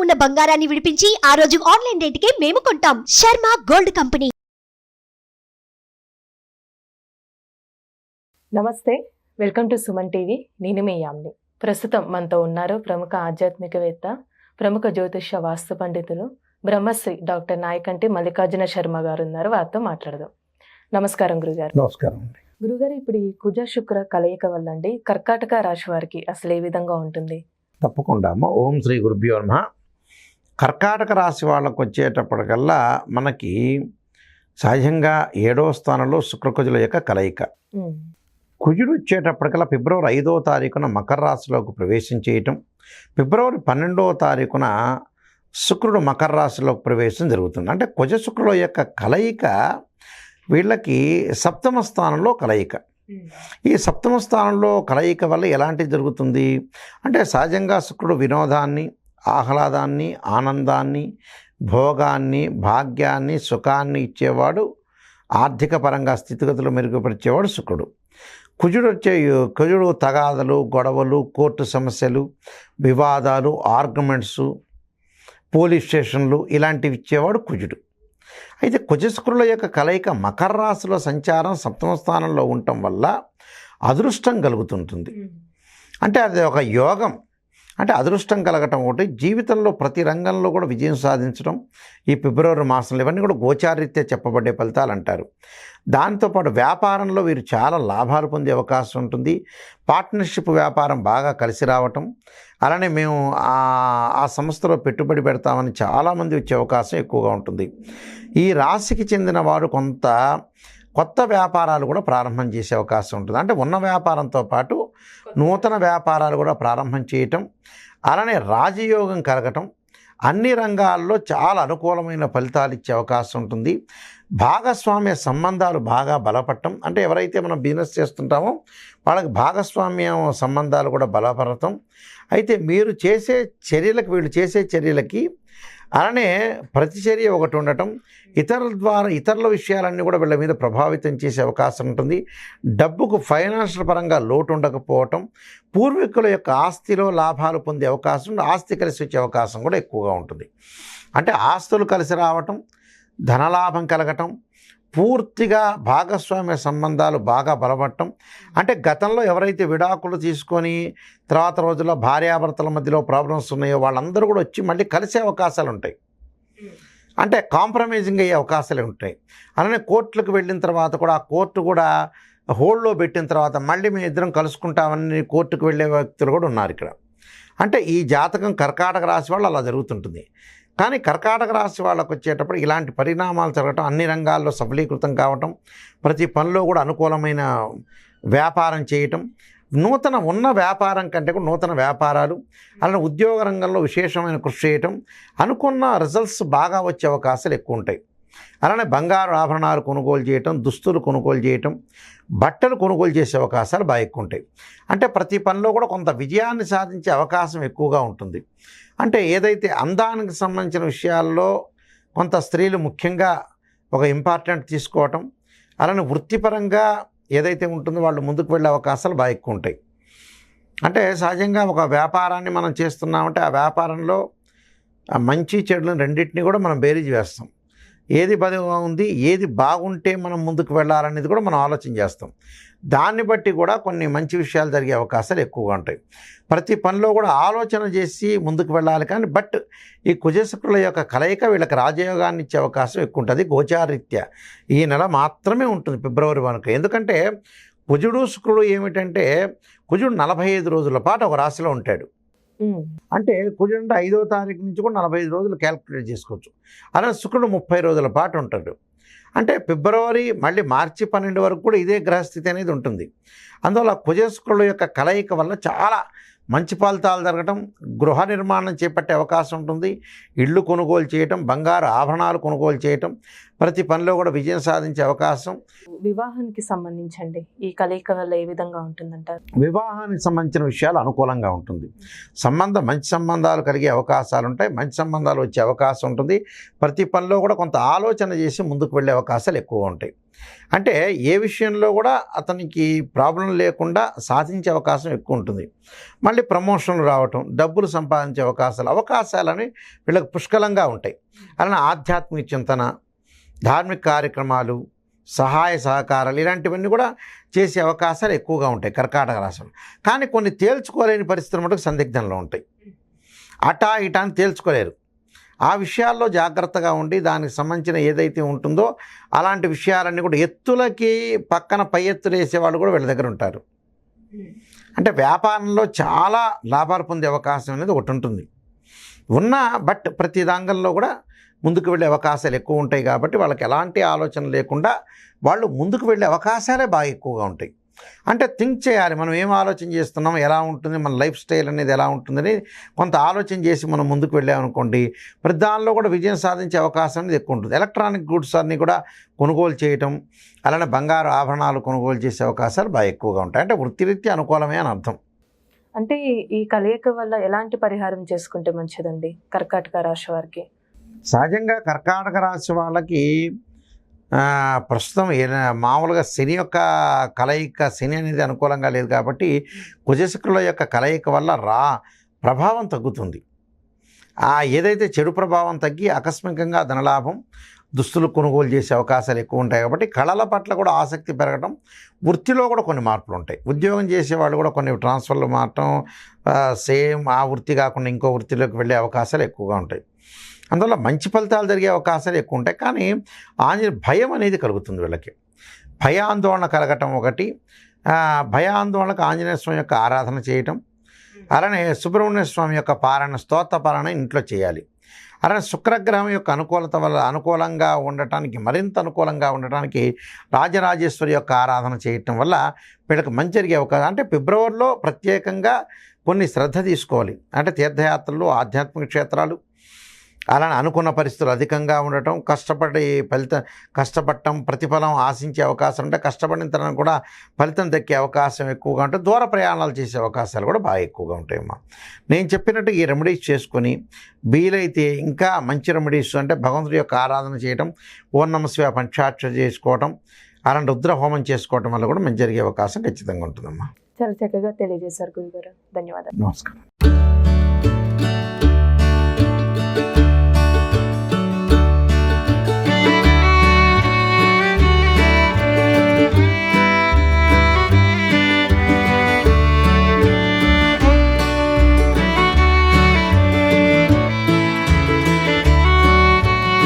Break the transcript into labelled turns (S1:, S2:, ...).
S1: ఉన్న బంగారాన్ని విడిపించి ఆ రోజు ఆన్లైన్ రేటుకే మేము కొంటాం. Sharma gold company.
S2: నమస్తే వెల్కమ్ టు సుమన్ టీవీ. నేను మీ యామ్ని. ప్రస్తుతం మనతో ఉన్నారు ప్రముఖ ఆధ్యాత్మికవేత్త ప్రముఖ జ్యోతిష వాస్తు పండితులు బ్రహ్మశ్రీ డాక్టర్ నాయకంటి మల్లికార్జున శర్మ గారు ఉన్నారు వారితో మాట్లాడదాం. నమస్కారం గురుగారు.
S3: నమస్కారం
S2: గురుగారు ఇప్పుడు ఈ కుజ శుక్ర కలయిక వల్ల అండి కర్కాటక రాశి వారికి అసలు ఏ విధంగా ఉంటుంది?
S3: తప్పకుండా అమ్మ. ఓం శ్రీ గురుభ్యో నమ. కర్కాటక రాశి వాళ్ళకు వచ్చేటప్పటికల్లా మనకి సహజంగా ఏడో స్థానంలో శుక్రకుజుల యొక్క కలయిక. కుజుడు వచ్చేటప్పటికల్లా ఫిబ్రవరి ఐదో తారీఖున మకర రాశిలోకి ప్రవేశం చేయటం ఫిబ్రవరి పన్నెండవ తారీఖున శుక్రుడు మకర రాశిలోకి ప్రవేశం జరుగుతుంది. అంటే కుజ శుక్రుల యొక్క కలయిక వీళ్ళకి సప్తమ స్థానంలో కలయిక. ఈ సప్తమ స్థానంలో కలయిక వల్ల ఎలాంటిది జరుగుతుంది? అంటే సహజంగా శుక్రుడు వినోదాన్ని ఆహ్లాదాన్ని ఆనందాన్ని భోగాన్ని భాగ్యాన్ని సుఖాన్ని ఇచ్చేవాడు ఆర్థిక పరంగా స్థితిగతులు మెరుగుపరిచేవాడు శుక్రుడు కుజుడు వచ్చే కుజుడు తగాదలు గొడవలు కోర్టు సమస్యలు వివాదాలు ఆర్గ్యుమెంట్స్ పోలీస్ స్టేషన్లు ఇలాంటివి ఇచ్చేవాడు కుజుడు. అయితే కుజశుక్రుల యొక్క కలయిక మకర రాశిలో సంచారం సప్తమ స్థానంలో ఉండటం వల్ల అదృష్టం కలుగుతుంటుంది. అంటే అది ఒక యోగం. అంటే అదృష్టం కలగటం ఒకటి. జీవితంలో ప్రతి రంగంలో కూడా విజయం సాధించడం ఈ ఫిబ్రవరి మాసంలో ఇవన్నీ కూడా గోచారీత్యా చెప్పబడే ఫలితాలు అంటారు. దాంతోపాటు వ్యాపారంలో వీరు చాలా లాభాలు పొందే అవకాశం ఉంటుంది. పార్ట్నర్షిప్ వ్యాపారం బాగా కలిసి రావటం అలానే మేము ఆ ఆ సంస్థలో పెట్టుబడి పెడతామని చాలామంది వచ్చే అవకాశం ఎక్కువగా ఉంటుంది. ఈ రాశికి చెందిన వారు కొంత కొత్త వ్యాపారాలు కూడా ప్రారంభం చేసే అవకాశం ఉంటుంది. అంటే ఉన్న వ్యాపారంతో పాటు నూతన వ్యాపారాలు కూడా ప్రారంభం చేయటం అలానే రాజయోగం కలగటం అన్ని రంగాల్లో చాలా అనుకూలమైన ఫలితాలు ఇచ్చే అవకాశం ఉంటుంది. భాగస్వామ్య సంబంధాలు బాగా బలపడటం అంటే ఎవరైతే మనం బిజినెస్ చేస్తుంటామో వాళ్ళకి భాగస్వామ్యం సంబంధాలు కూడా బలపడటం. అయితే మీరు చేసే చర్యలకు వీళ్ళు చేసే చర్యలకి అలానే ప్రతిచర్య ఒకటి ఉండటం ఇతరుల ద్వారా ఇతరుల విషయాలన్నీ కూడా వీళ్ళ మీద ప్రభావితం చేసే అవకాశం ఉంటుంది. డబ్బుకు ఫైనాన్షియల్ పరంగా లోటు ఉండకపోవటం పూర్వీకుల యొక్క ఆస్తిలో లాభాలు పొందే అవకాశం ఆస్తి కలిసి వచ్చే అవకాశం కూడా ఎక్కువగా ఉంటుంది. అంటే ఆస్తులు కలిసి రావటం ధనలాభం కలగటం పూర్తిగా భాగస్వామ్య సంబంధాలు బాగా బలపడటం. అంటే గతంలో ఎవరైతే విడాకులు తీసుకొని తర్వాత రోజుల్లో భార్యాభర్తల మధ్యలో ప్రాబ్లమ్స్ ఉన్నాయో వాళ్ళందరూ కూడా వచ్చి మళ్ళీ కలిసే అవకాశాలు ఉంటాయి. అంటే కాంప్రమైజింగ్ అయ్యే అవకాశాలు ఉంటాయి. అలానే కోర్టులకు వెళ్ళిన తర్వాత కూడా ఆ కోర్టు కూడా హోల్డ్లో పెట్టిన తర్వాత మళ్ళీ మేము ఇద్దరం కలుసుకుంటామని కోర్టుకు వెళ్ళే వ్యక్తులు కూడా ఉన్నారు ఇక్కడ. అంటే ఈ జాతకం కర్కాటక రాశి వాళ్ళు అలా జరుగుతుంటుంది. కానీ కర్కాటక రాశి వాళ్ళకు వచ్చేటప్పుడు ఇలాంటి పరిణామాలు జరగటం అన్ని రంగాల్లో సఫలీకృతం కావటం ప్రతి పనిలో కూడా అనుకూలమైన వ్యాపారం చేయటం నూతన ఉన్న వ్యాపారం కంటే కూడా నూతన వ్యాపారాలు అలానే ఉద్యోగ రంగంలో విశేషమైన కృషి చేయటం అనుకున్న రిజల్ట్స్ బాగా వచ్చే అవకాశాలు ఎక్కువ ఉంటాయి. అలానే బంగారు ఆభరణాలు కొనుగోలు చేయటం దుస్తులు కొనుగోలు చేయటం బట్టలు కొనుగోలు చేసే అవకాశాలు బాగా ఎక్కువ ఉంటాయి. అంటే ప్రతి పనిలో కూడా కొంత విజయాన్ని సాధించే అవకాశం ఎక్కువగా ఉంటుంది. అంటే ఏదైతే అందానికి సంబంధించిన విషయాల్లో కొంత స్త్రీలు ముఖ్యంగా ఒక ఇంపార్టెంట్ తీసుకోవటం అలానే వృత్తిపరంగా ఏదైతే ఉంటుందో వాళ్ళు ముందుకు వెళ్ళే అవకాశాలు బాగా ఎక్కువ ఉంటాయి. అంటే సహజంగా ఒక వ్యాపారాన్ని మనం చేస్తున్నామంటే ఆ వ్యాపారంలో ఆ మంచి చెడులను రెండింటిని కూడా మనం బేరీజ్ వేస్తాం. ఏది బదుగా ఉంది ఏది బాగుంటే మనం ముందుకు వెళ్ళాలనేది కూడా మనం ఆలోచన చేస్తాం. దాన్ని బట్టి కూడా కొన్ని మంచి విషయాలు జరిగే అవకాశాలు ఎక్కువగా ఉంటాయి. ప్రతి పనిలో కూడా ఆలోచన చేసి ముందుకు వెళ్ళాలి కానీ బట్ ఈ కుజశుక్రుల యొక్క కలయిక వీళ్ళకి రాజయోగాన్ని ఇచ్చే అవకాశం ఎక్కువ ఉంటుంది. గోచారీత్యా ఈ నెల మాత్రమే ఉంటుంది ఫిబ్రవరి వరకు. ఎందుకంటే కుజుడు శుక్రుడు ఏమిటంటే కుజుడు నలభై ఐదు రోజుల పాటు ఒక రాశిలో ఉంటాడు. అంటే కుజుడు ఐదో తారీఖు నుంచి కూడా నలభై ఐదు రోజులు క్యాలిక్యులేట్ చేసుకోవచ్చు. అలానే శుక్రుడు ముప్పై రోజుల పాటు ఉంటాడు. అంటే ఫిబ్రవరి మళ్ళీ మార్చి పన్నెండు వరకు కూడా ఇదే గ్రహస్థితి అనేది ఉంటుంది. అందువల్ల కుజశుక్రుల యొక్క కలయిక వల్ల చాలా మంచి ఫలితాలు జరగటం గృహ నిర్మాణం చేపట్టే అవకాశం ఉంటుంది. ఇళ్ళు కొనుగోలు చేయటం బంగారు ఆభరణాలు కొనుగోలు చేయటం ప్రతి పనిలో కూడా విజయం సాధించే అవకాశం.
S2: వివాహానికి సంబంధించండి. ఈ కలయిక వల్ల ఏ విధంగా ఉంటుందంటారు
S3: వివాహానికి సంబంధించిన విషయాలు అనుకూలంగా ఉంటుంది. సంబంధం మంచి సంబంధాలు కలిగే అవకాశాలు ఉంటాయి. మంచి సంబంధాలు వచ్చే అవకాశం ఉంటుంది. ప్రతి పనిలో కూడా కొంత ఆలోచన చేసి ముందుకు వెళ్ళే అవకాశాలు ఎక్కువ ఉంటాయి. అంటే ఏ విషయంలో కూడా అతనికి ప్రాబ్లం లేకుండా సాధించే అవకాశం ఎక్కువ ఉంటుంది. మళ్ళీ ప్రమోషన్లు రావటం డబ్బులు సంపాదించే అవకాశాలు అవకాశాలని వీళ్ళకి పుష్కలంగా ఉంటాయి. అలానే ఆధ్యాత్మిక చింతన ధార్మిక కార్యక్రమాలు సహాయ సహకారాలు ఇలాంటివన్నీ కూడా చేసే అవకాశాలు ఎక్కువగా ఉంటాయి కర్కాటక రాశులు. కానీ కొన్ని తేల్చుకోలేని పరిస్థితులు మటుకు సందిగ్ధంలో ఉంటాయి. అటా ఇటా అని తేల్చుకోలేరు. ఆ విషయాల్లో జాగ్రత్తగా ఉండి దానికి సంబంధించిన ఏదైతే ఉంటుందో అలాంటి విషయాలన్నీ కూడా ఎత్తులకి పక్కన పై ఎత్తులు వేసేవాళ్ళు కూడా వీళ్ళ దగ్గర ఉంటారు. అంటే వ్యాపారంలో చాలా లాభాలు పొందే అవకాశం అనేది ఒకటి ఉంటుంది. ఉన్నా బట్ ప్రతి రంగంలో కూడా ముందుకు వెళ్ళే అవకాశాలు ఎక్కువ ఉంటాయి కాబట్టి వాళ్ళకి ఎలాంటి ఆలోచన లేకుండా వాళ్ళు ముందుకు వెళ్ళే అవకాశాలే బాగా ఎక్కువగా ఉంటాయి. అంటే థింక్ చేయాలి. మనం ఏం ఆలోచన చేస్తున్నాం? ఎలా ఉంటుంది? మన లైఫ్ స్టైల్ అనేది ఎలా ఉంటుందని కొంత ఆలోచన చేసి మనం ముందుకు వెళ్ళామనుకోండి ప్రతి దానిలో కూడా విజయం సాధించే అవకాశం అనేది ఎక్కువ ఉంటుంది. ఎలక్ట్రానిక్ గూడ్స్ అన్నీ కూడా కొనుగోలు చేయటం అలానే బంగారు ఆభరణాలు కొనుగోలు చేసే అవకాశాలు బాగా ఎక్కువగా ఉంటాయి. అంటే వృత్తిరీత్యా అనుకూలమే అని అర్థం.
S2: అంటే ఈ కలయిక వల్ల ఎలాంటి పరిహారం చేసుకుంటే మంచిదండి? కర్కాటక రాశి వారికి.
S3: సహజంగా కర్కాటక రాశి వాళ్ళకి ప్రస్తుతం ఏ- మామూలుగా శని యొక్క కలయిక శని అనేది అనుకూలంగా లేదు కాబట్టి కుజశుక్రుల యొక్క కలయిక వల్ల రా ప్రభావం తగ్గుతుంది. ఆ ఏదైతే చెడు ప్రభావం తగ్గి ఆకస్మికంగా ధనలాభం దుస్తులు కొనుగోలు చేసే అవకాశాలు ఎక్కువ ఉంటాయి కాబట్టి కళల పట్ల కూడా ఆసక్తి పెరగడం వృత్తిలో కూడా కొన్ని మార్పులు ఉంటాయి. ఉద్యోగం చేసేవాళ్ళు కూడా కొన్ని ట్రాన్స్ఫర్లు మారటం సేమ్ ఆ వృత్తి కాకుండా ఇంకో వృత్తిలోకి వెళ్ళే అవకాశాలు ఎక్కువగా ఉంటాయి. అందువల్ల మంచి ఫలితాలు జరిగే అవకాశాలు ఎక్కువ ఉంటాయి. కానీ ఆంజనేయ భయం అనేది కలుగుతుంది వీళ్ళకి. భయాందోళన కలగటం ఒకటి. భయాందోళనకు ఆంజనేయ స్వామి యొక్క ఆరాధన చేయటం. అలానే సుబ్రహ్మణ్య స్వామి యొక్క పారాయణ స్తోత్ర పారాయణ ఇంట్లో చేయాలి. అలానే శుక్రగ్రహం యొక్క అనుకూలత వల్ల అనుకూలంగా ఉండటానికి మరింత అనుకూలంగా ఉండటానికి రాజరాజేశ్వరి యొక్క ఆరాధన చేయటం వల్ల వీళ్ళకి మంచి జరిగే అవకాశం. అంటే ఫిబ్రవరిలో ప్రత్యేకంగా కొన్ని శ్రద్ధ తీసుకోవాలి. అంటే తీర్థయాత్రలు ఆధ్యాత్మిక క్షేత్రాలు అలానే అనుకున్న పరిస్థితులు అధికంగా ఉండటం కష్టపడి ఫలితం కష్టపడటం ప్రతిఫలం ఆశించే అవకాశం ఉంటే కష్టపడిన తర్వాత కూడా ఫలితం దక్కే అవకాశం ఎక్కువగా ఉంటే దూర ప్రయాణాలు చేసే అవకాశాలు కూడా బాగా ఎక్కువగా ఉంటాయమ్మా. నేను చెప్పినట్టు ఈ రెమెడీస్ చేసుకొని వీలైతే ఇంకా మంచి రెమెడీస్ అంటే భగవంతుడి యొక్క ఆరాధన చేయటం ఓం శివ పంచాక్ష చేసుకోవటం అలాంటి రుద్ర హోమం చేసుకోవటం వల్ల కూడా మంచి జరిగే అవకాశం ఖచ్చితంగా ఉంటుందమ్మా.
S2: చాలా చక్కగా తెలియజేశారు గురుగారు. ధన్యవాదాలు.
S3: నమస్కారం.